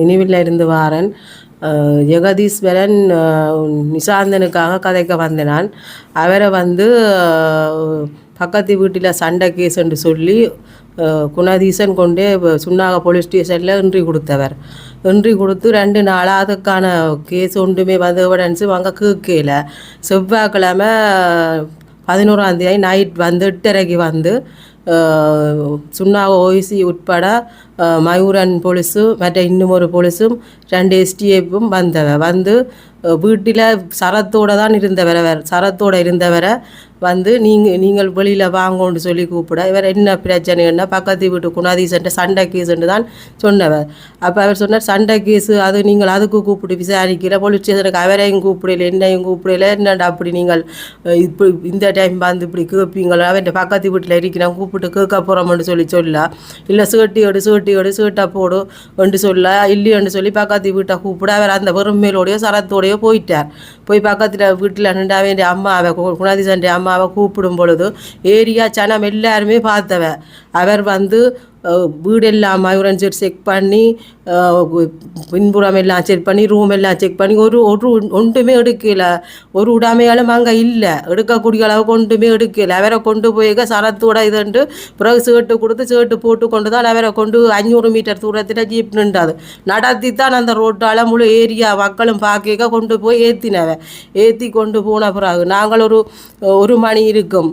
நினைவில் இருந்து வாரன் ஜெகதீஸ்வரன் நிசாந்தனுக்காக கதைக்க வந்தனான். அவரை வந்து பக்கத்து வீட்டில் சண்டை கேஸ் என்று சொல்லி குணதீசன் கொண்டே சுண்ணாக சுன்னாக போலீஸ் ஸ்டேஷனில் என்ட்ரி கொடுத்தவர். என்ட்ரி கொடுத்து ரெண்டு நாளாக அதுக்கான கேஸ் ஒன்றுமே வந்து எவிடன்ஸு வாங்க கேட்கல. செவ்வாய்க்கிழமை பதினோராந்தேதி நைட் வந்து எட்டரைக்கு வந்து அஹ், சுன்னாக ஓய்சி உட்பட மயூரன் போலீஸும் மற்ற இன்னும் ஒரு போலீஸும் ரெண்டு எஸ்டிஎஃப்பும் வந்தவ வந்து வீட்டில் சரத்தோடு தான் இருந்தவரை சரத்தோடு இருந்தவரை வந்து நீங்கள் நீங்கள் வெளியில் வாங்கன்னு சொல்லி கூப்பிட இவர் என்ன பிரச்சனைன்னா பக்கத்து வீட்டு குணாதீசன்ட்டு சண்டை கேஸுன்னு தான் சொன்னவர். அப்போ அவர் சொன்னார் சண்டை கேஸு அது நீங்கள் அதுக்கு கூப்பிட்டு விசாரிக்கல போலீஸ் ஸ்டேஷனுக்கு அவரையும் கூப்பிடல என்னையும் கூப்பிடல என்னடா அப்படி நீங்கள் இப்படி இந்த டைம் வந்து இப்படி கேட்பீங்களா அவன் பக்கத்து வீட்டில் இருக்கிறேன் கூப்பிட்டு கேட்க போகிறோம்னு சொல்லி சொல்ல. இல்லை சேட்டியோடு சேட்டியோடு சேட்டை போடு என்று சொல்ல. இல்லையோன்னு சொல்லி பக்கத்து வீட்டை கூப்பிட அவர் அந்த வெறுமையிலோடையோ சரத்தோடையோ போயிட்டார். போய் பக்கத்தில் வீட்டில் நின்று அவன் அம்மாவை கு- குணாதிசன் அம்மாவை கூப்பிடும் பொழுது ஏரியா சனம் எல்லாருமே பார்த்தவ. அவர் வந்து வீடெல்லாம் மயூரன் செக் பண்ணி பின்புறம் எல்லாம் செக் பண்ணி ரூம் எல்லாம் செக் பண்ணி ஒரு ஒரு ஒன்றுமே எடுக்கல ஒரு உடாமையாலும் அங்கே இல்லை எடுக்கக்கூடிய அளவுக்கு ஒன்றுமே எடுக்கல அவரை கொண்டு போய் சரத்தோட இதுண்டு பிறகு சேட்டு கொடுத்து சேட்டு போட்டு கொண்டு தான் அவரை கொண்டு அஞ்சூறு மீட்டர் தூரத்தில் ஜீப் நின்றாது நடத்தி தான் அந்த ரோட்டால் முழு ஏரியா மக்களும் பார்க்க கொண்டு போய் ஏற்றினவ ஏற்றி கொண்டு போன பிறகு நாங்கள் ஒரு ஒரு மணி இருக்கும்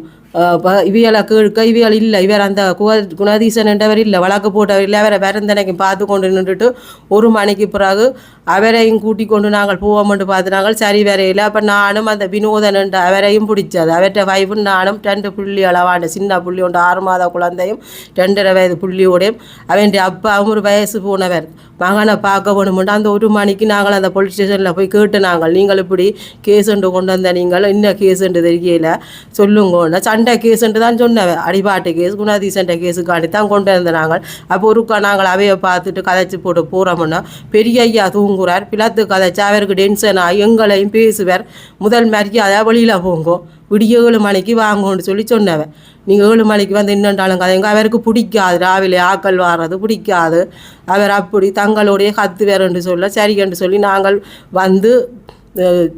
இவியலை கேட்க இவியல் இல்லை இவர் அந்த குவ குணாதீசன் என்றவர் இல்லை வழக்கு போட்டவர் இல்லை அவரை வேறந்தனைக்கு பார்த்து கொண்டு நின்றுட்டு ஒரு மணிக்கு பிறகு அவரையும் கூட்டி கொண்டு நாங்கள் போவோம்னு பார்த்து நாங்கள் சரி வரையில் அப்போ நானும் அந்த வினோதன் என்ற அவரையும் பிடிச்சது அவர்கிட்ட வைஃபும் நானும் ரெண்டு புள்ளி அளவாண்ட சின்ன புள்ளி ஒன்று ஆறு மாத குழந்தையும் ரெண்டரை வயது புள்ளியோடையும் அவன் அப்பாவும் ஒரு வயசு போனவர் மகனை பார்க்க வேணுமெண்டு அந்த ஒரு மணிக்கு நாங்கள் அந்த போலீஸ் ஸ்டேஷனில் போய் கேட்டு நாங்கள் நீங்கள் இப்படி கேஸுண்டு கொண்டு வந்த நீங்கள் கேஸ் என்று தெரியல சொல்லுங்க சண்டை கேஸுண்டு தான் சொன்னவன் அடிபாட்டு கேஸ் குணாதீசன்ட கேஸுக்காண்டி தான் கொண்டு வந்த நாங்கள் அப்போ ஒருக்கா நாங்கள் அவையை பார்த்துட்டு கதைச்சி போட்டு போகிறோம்னா பெரிய ஐயா தூங்குறார் பிளத்து கதைச்சா அவருக்கு டென்ஷன் ஆகி எங்களையும் பேசுவார் முதல் மரியாதை வெளியில் போங்கோ விடிய ஏழு மணிக்கு வாங்கன்னு சொல்லி சொன்னவன் நீங்கள் ஏழு மணிக்கு வந்து இன்னொன்றாலும் கதைங்க அவருக்கு பிடிக்காது ராவிலே ஆக்கள் வாடுறது பிடிக்காது அவர் அப்படி தங்களுடைய கத்து வேறென்று சொல்ல சரி என்று சொல்லி நாங்கள் வந்து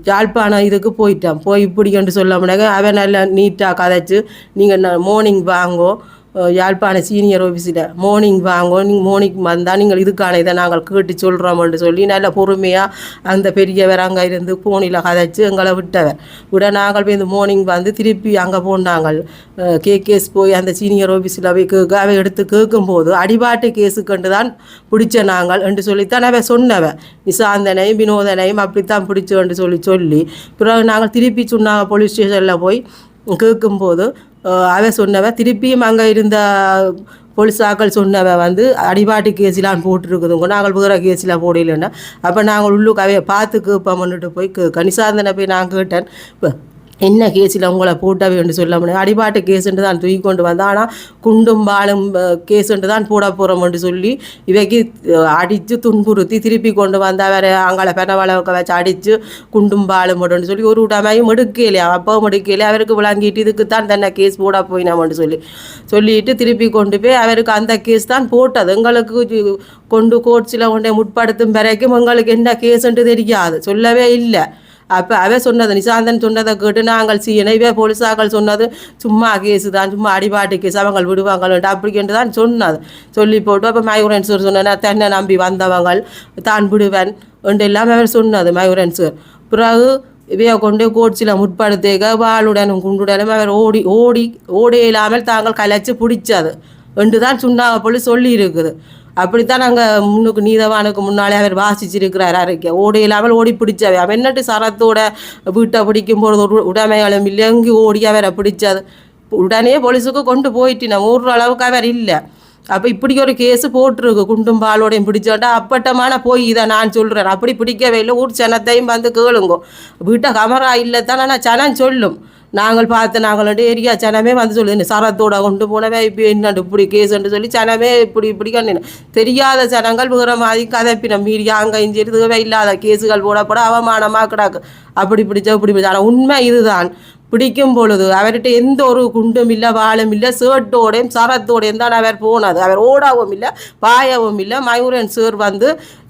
யாழ்ப்பாணம் இதுக்கு போயிட்டான். போய் இப்படி சொல்ல முடியாது அவன் நல்லா நீட்டாக கதைச்சு நீங்கள் மார்னிங் வாங்கோ. யாழ்ப்பாண சீனியர் ஆஃபீஸில் மார்னிங் வாங்க நீங்கள் மார்னிங் வந்தால் நீங்கள் இதுக்கான இதை நாங்கள் கேட்டு சொல்கிறோம்னு சொல்லி நல்ல பொறுமையாக அந்த பெரியவர் அங்கே இருந்து ஃபோனில் கதைச்சு எங்களை விட்டவர். விட நாங்கள் போய் இந்த மார்னிங் வந்து திருப்பி அங்கே போனாங்கள். கேகேஸ் போய் அந்த சீனியர் ஆஃபீஸில் போய் கேட்க அவை எடுத்து கேட்கும்போது அடிபாட்டு கேஸுக்கண்டு தான் பிடிச்ச நாங்கள் என்று சொல்லித்தான் அவன் சொன்னவ. நிசாந்தனையும் வினோதனையும் அப்படித்தான் பிடிச்சோன்னு சொல்லி சொல்லி பிறகு நாங்கள் திருப்பி சொன்னாங்க போலீஸ் ஸ்டேஷனில் போய் கேட்கும்போது அவ சொன்னவ திருப்பியும் அங்கே இருந்த போலீஸாக்கள் சொன்னவ வந்து அடிபாட்டு கேஸிலாம் போட்டுருக்குதுங்க. நாங்கள் வேறு கேஸில் போடலைன்னா. அப்போ நாங்கள் உள்ளுக்கு அவைய பார்த்து கேட்போம்னுட்டு போய் கனிசாந்தனை போய் நான் கேட்டேன். இப்போ என்ன கேஸில் உங்களை போட்டவே என்று சொல்ல முடியும்? அடிபாட்டு கேஸுன்ட்டு தான் தூக்கி கொண்டு வந்தேன் ஆனால் குண்டும் பாலும் கேஸுன்ட்டு தான் போட போகிறோம்னு சொல்லி இவைக்கு அடித்து துன்புறுத்தி திருப்பி கொண்டு வந்தால் அவரை அங்கால பெனவளவுக்கு வச்சு அடித்து குண்டும் பாலும் போடணும்னு சொல்லி ஒரு விடாமையும் எடுக்கலையா? அப்போ எடுக்கலையே? அவருக்கு விளங்கிட்டு இதுக்கு தான் தன்னை கேஸ் போட போயினோம்னு சொல்லி. சொல்லிட்டு திருப்பி கொண்டு போய் அவருக்கு அந்த கேஸ் தான் போட்டது. எங்களுக்கு கொண்டு கோர்ட்ஸில் கொண்டு முற்படுத்தும் வரைக்கும் எங்களுக்கு என்ன கேஸுன்ட்டு தெரியாது. சொல்லவே இல்லை. அப்போ அவ சொன்னது நிசாந்தன் சொன்னதை கேட்டு நாங்கள் செய்யணும் இவே போலீஸாக்கள் சொன்னது சும்மா கேஸு தான் சும்மா அடிபாட்டு கேஸ் அவங்க விடுவாங்கள்ட்டு அப்படின்ட்டு தான் சொன்னது. சொல்லி போட்டு அப்போ மயூரன் சார் சொன்னா தன்னை நம்பி வந்தவங்கள் தான் விடுவேன் என்று எல்லாம் அவர் சொன்னது மயூரன் சார் பிறகு இவைய கொண்டு கோட்ஸில் முற்படுத்தேக வாளுடனும் குண்டுடனும் அவர் ஓடி ஓடி ஓடி இல்லாமல் தாங்கள் கலைச்சு பிடிச்சது. என்று தான் சொன்னாங்க போல சொல்லி இருக்குது. அப்படித்தான் நாங்கள் முன்னுக்கு நீதவானுக்கு முன்னாலே அவர் வாசிச்சிருக்கிறார். அறிக்கை ஓடி இல்லாமல் ஓடி பிடிச்சவை அவன் என்னட்டு சரத்தோட வீட்டை பிடிக்கும் போது ஒரு உடைமைகளும் இல்லை. எங்கே ஓடி அவரை பிடிச்சது? உடனே போலீஸுக்கு கொண்டு போயிட்டு ஊர் அளவுக்கு அவர் இல்லை. அப்போ இப்படி ஒரு கேஸ் போட்டிருக்கு. குண்டும் பாலோடையும் பிடிச்சோட்டா அப்பட்டமான போய் இதை நான் சொல்கிறேன் அப்படி பிடிக்கவே இல்லை. ஊர் சனத்தையும் வந்து கேளுங்கோ. வீட்டை கமரா இல்லை தானே நான் சனம் சொல்லும். நாங்கள் பார்த்து நாங்கள் ஏரியா சனமே வந்து சொல்லுது சரத்தோட கொண்டு போனவே இப்போ என்னண்டு இப்படி கேஸுன்னு சொல்லி சனமே இப்படி இப்படி கண்ணு தெரியாத சனங்கள் வேற மாதிரி கதைப்பின மீடியா அங்கே இஞ்சி இதுவே இல்லாத கேஸுகள் போடப்பட அவமானமாக கிடக்கு அப்படி பிடிச்சா இப்படி பிடிச்சா ஆனால் உண்மை இதுதான். பிடிக்கும் பொழுது அவர்கிட்ட எந்த ஒரு குண்டும் இல்லை வாழும் இல்லை சேட்டோடையும் சரத்தோடையும் தான் அவர் போனது. அவர் ஓடவும் இல்லை பாயவும் இல்லை. மயூரன் சேர் வந்து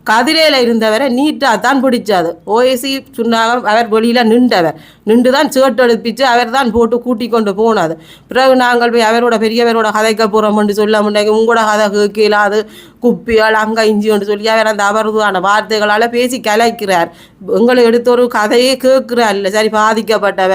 கதிரையில் இருந்தவரை நீட்டாக தான் பிடிச்சாது ஓஎசி சொன்னாங்க அவர் வெளியில் நின்றவர். நின்று தான் சேட்டு எடுப்பிச்சு அவர் தான் போட்டு கூட்டி கொண்டு போனது பிறகு நாங்கள் போய் அவரோட பெரியவரோட கதைக்க போகிறோம்னு சொல்ல முடியாது உங்களோட கதை கேட்கலாது. குப்பியால் அங்கே இஞ்சின்னு சொல்லி அவர் அந்த அவரதுவான வார்த்தைகளால் பேசி கலைக்கிறார். எங்களை எடுத்த ஒரு கதையே கேட்கிறார் இல்லை சரி பாதிக்கப்பட்டவ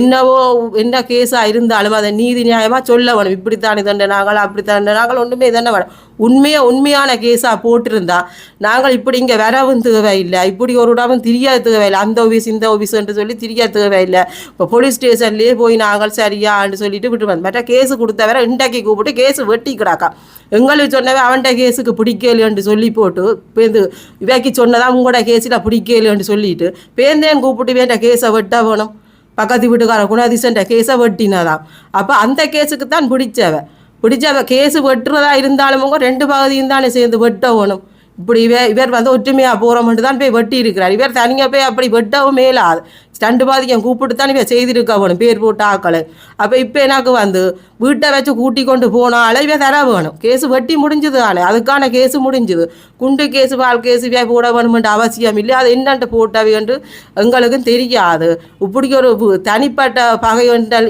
என்னவோ என்ன கேஸாக இருந்தாலும் அதை நீதி நியாயமாக சொல்ல வேணும். இப்படித்தான் தண்டனாங்கள் அப்படித்தான் நாங்கள் ஒன்றுமே தானே வேணும். உண்மையாக உண்மையான கேஸாக போட்டிருந்தா நாங்கள் இப்படி இங்கே வரவும் தேவையில்லை. இப்படி ஒரு இடமும் தெரியாது தேவையில்லை. அந்த ஆஃபீஸ் இந்த ஆஃபீஸ்ன்ட்டு சொல்லி தெரியாது தேவையில்லை. இப்போ போலீஸ் ஸ்டேஷன்லேயே போய் நாங்கள் சரியான்னு சொல்லிட்டு விட்டு வந்து மற்ற கேஸு கொடுத்தவரை இன்றைக்கு கூப்பிட்டு கேஸு வெட்டி கிடாக்கா எங்களுக்கு சொன்னவன் அவன்கிட்ட கேஸுக்கு பிடிக்கலைன்னு சொல்லி போட்டு பேந்து இவைக்கு சொன்னதான் உங்களோட கேஸில் பிடிக்கலைன்னு சொல்லிட்டு பேந்தேன் கூப்பிட்டு வேண்ட கேஸை வெட்ட வேணும். பக்கத்து வீட்டுக்கார குணாதிசன்ற கேஸை வெட்டினதான் அப்போ அந்த கேஸுக்கு தான் பிடிச்சவ. பிடிச்சவ கேஸு வெட்டுறதா இருந்தாலும் ரெண்டு பகுதியும் தானே சேர்ந்து வெட்ட வேணும். இப்படி இவர் இவர் வந்து ஒற்றுமையாக போகிறோம்ட்டு தான் போய் வெட்டி இருக்கிறார் இவர் தனியாக போய் அப்படி வெட்டவும் மேலாது. ரெண்டு பாதிக்கம் கூப்பிட்டு தான் இவன் செய்திருக்க வேணும் பேர் போட்டு ஆக்களை அப்போ இப்போ எனக்கு வந்து வீட்டை வச்சு கூட்டி கொண்டு போனாலே இவன் தர வேணும் கேஸு வெட்டி முடிஞ்சது ஆளு அதுக்கான கேஸு முடிஞ்சுது குண்டு கேஸு பால் கேஸு இவன் போட வேணுமென்ற அவசியம் இல்லை அது என்னன்ட்டு போட்டவைன்று எங்களுக்கும் தெரியாது இப்படி ஒரு தனிப்பட்ட பகை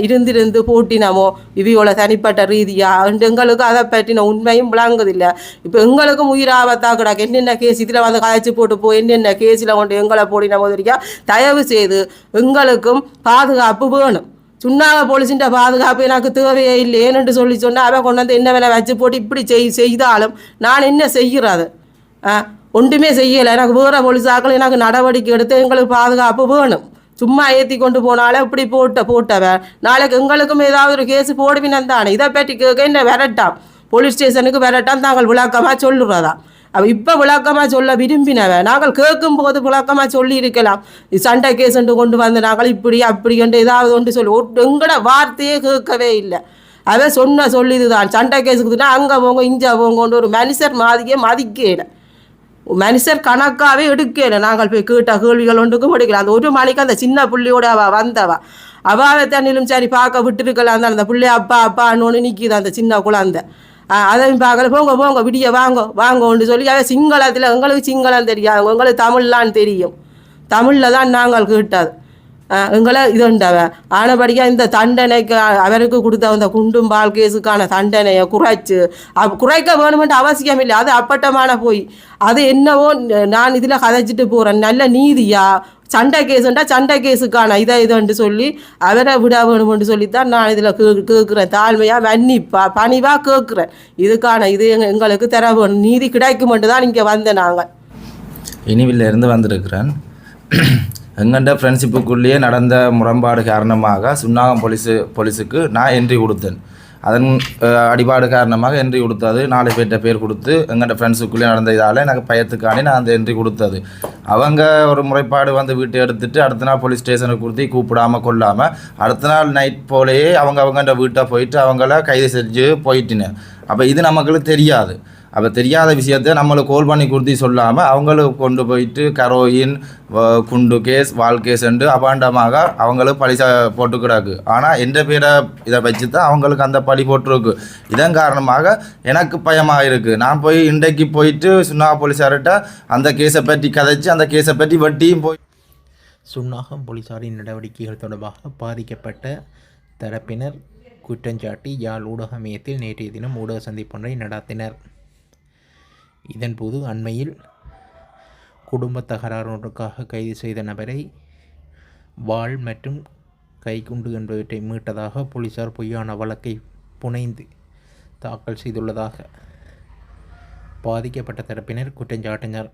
இருந்திருந்து போட்டினமோ இவையோட தனிப்பட்ட ரீதியாக எங்களுக்கு அதை பற்றின உண்மையும் விளங்குதில்லை இப்போ எங்களுக்கும் உயிராபத்தா கிடக்கு என்னென்ன கேஸ் இதில் வந்து காய்ச்சி போட்டு போ என்னென்ன கேஸில் கொண்டு எங்களை போடினமோ தெரியா தயவு செய்து எங்களுக்கும் பாதுகாப்பு வேணும். சுண்ணாக போலீஸின் பாதுகாப்பு எனக்கு தேவையே இல்லை. ஏன்னு சொல்லி சொன்னால் அவன் கொண்டு வந்து என்ன வேலை வச்சு போட்டு இப்படி செய் செய்தாலும் நான் என்ன செய்கிறது? ஆ ஒன்றுமே செய்யலை. எனக்கு வேறு போலீஸாக்கள் எனக்கு நடவடிக்கை எடுத்து எங்களுக்கு பாதுகாப்பு வேணும். சும்மா ஏற்றி கொண்டு போனாலே இப்படி போட்ட போட்டவன். நாளைக்கு எங்களுக்கும் ஏதாவது ஒரு கேஸ் போடுவினந்தானே இதை பற்றி கேட்க என்ன விரட்டாம் போலீஸ் ஸ்டேஷனுக்கு விரட்டாம் தாங்கள் விளக்கமாக சொல்லுறதா இப்போ விளக்கமாக சொல்ல விரும்பினவன் நாங்கள் கேட்கும் போது விளக்கமாக சொல்லி இருக்கலாம் சண்டை கேஸ் என்று கொண்டு வந்த நாங்கள் இப்படி அப்படி என்று ஏதாவது ஒன்று சொல்லி. எங்கட வார்த்தையே கேட்கவே இல்லை. அவன் சொன்ன சொல்லிதுதான். சண்டை கேஸுக்குதுன்னா அங்கே போங்க இங்கே போங்கன்னு ஒரு மனுஷர் மாதிரியே மதிக்கல. மனுஷர் கணக்காகவே எடுக்கல. நாங்கள் போய் கேட்ட கேள்விகள் ஒன்றுக்கும் எடுக்கல. அந்த ஒரு மணிக்கு அந்த சின்ன புள்ளியோட அவ வந்தவ. அவாவை தண்ணிலும் சரி பார்க்க விட்டுருக்கலாம். அந்த பிள்ளை அப்பா அப்பான்னு நிற்கிது அந்த சின்ன குழந்தை. அதையும் பார்க்கல போங்க போங்க விடிய வாங்க வாங்கன்னு சொல்லி அவன் சிங்களத்தில் எங்களுக்கு சிங்களம் தெரியாது. உங்களுக்கு தமிழ்லான்னு தெரியும். தமிழில் தான் நாங்கள் கேட்டது. எங்களை இதுண்டவ ஆனபடியாக இந்த தண்டனைக்கு அவருக்கு கொடுத்த அந்த குண்டும் பால் கேஸுக்கான தண்டனையை குறைச்சு குறைக்க வேணுமென்ற அவசியம் இல்லை. அது அப்பட்டமான போய். அது என்னவோ நான் இதில் கதைச்சிட்டு போகிறேன் நல்ல நீதியா? சண்டை கேஸுண்டா சண்டை கேஸுக்கான இதை இதுன்னு சொல்லி அவரை விட வேணும்னு சொல்லித்தான் நான் இதில் கே கேட்குறேன். தாழ்மையாக வன்னிப்பா பணிவாக கேட்குறேன். இதுக்கான இது எங்களுக்கு தர வேணும். நீதி கிடைக்குமென்று தான் இங்கே வந்தேன் நாங்கள். இனிவிலிருந்து வந்திருக்கிறேன். எங்கண்ட ஃப்ரெண்ட்ஷிப்புக்குள்ளேயே நடந்த முரண்பாடு காரணமாக சுன்னாகம் போலீஸு போலீஸுக்கு நான் என்ட்ரி கொடுத்தேன். அதன் அடிபாடு காரணமாக என்ட்ரி கொடுத்தது. நாலு பேர்கிட்ட பேர் கொடுத்து எங்கள்கிட்ட ஃப்ரெண்ட்ஸுக்குள்ளேயே நடந்த இதால் எனக்கு பயத்துக்காண்டி நான் அந்த என்ட்ரி கொடுத்தது. அவங்க ஒரு முறைப்பாடு வந்து வீட்டை எடுத்துட்டு அடுத்த நாள் போலீஸ் ஸ்டேஷனுக்கு கொடுத்து கூப்பிடாம கொள்ளாமல் அடுத்த நாள் நைட் போலேயே அவங்க அவங்கள்ட்ட வீட்டை போயிட்டு அவங்கள கைது செஞ்சு போயிட்டினேன். அப்போ இது நமக்கு தெரியாது. அப்போ தெரியாத விஷயத்தை நம்மளை கோல் பண்ணி கொடுத்து சொல்லாமல் அவங்களுக்கு கொண்டு போயிட்டு கரோயின் குண்டு கேஸ் வால் கேஸ்ன்ட்டு அபாண்டமாக அவங்களுக்கு பழி போட்டு கிடக்கு ஆனால் எந்த பேரை இதை வச்சு தான் அவங்களுக்கு அந்த பழி போட்டிருக்கு. இதன் காரணமாக எனக்கு பயமாக இருக்குது நான் போய் இன்றைக்கு போயிட்டு சுண்ணா போலீஸார்கிட்ட அந்த கேஸை பற்றி கதைச்சி அந்த கேஸை பற்றி வட்டியும் போய் சுண்ணாகம் போலீசாரின் நடவடிக்கைகள் தொடர்பாக பாதிக்கப்பட்ட தரப்பினர் குற்றஞ்சாட்டி யாழ் ஊடக மையத்தில் நேற்றைய தினம் ஊடக சந்திப்பொன்றை நடாத்தினர். இதன்போது அண்மையில் குடும்ப தகராறுக்காக கைது செய்த நபரை வாள் மற்றும் கைக்குண்டு என்பவற்றை மீட்டதாக போலீசார் பொய்யான வழக்கை புனைந்து தாக்கல் செய்துள்ளதாக பாதிக்கப்பட்ட தரப்பினர் குற்றஞ்சாட்டினர்.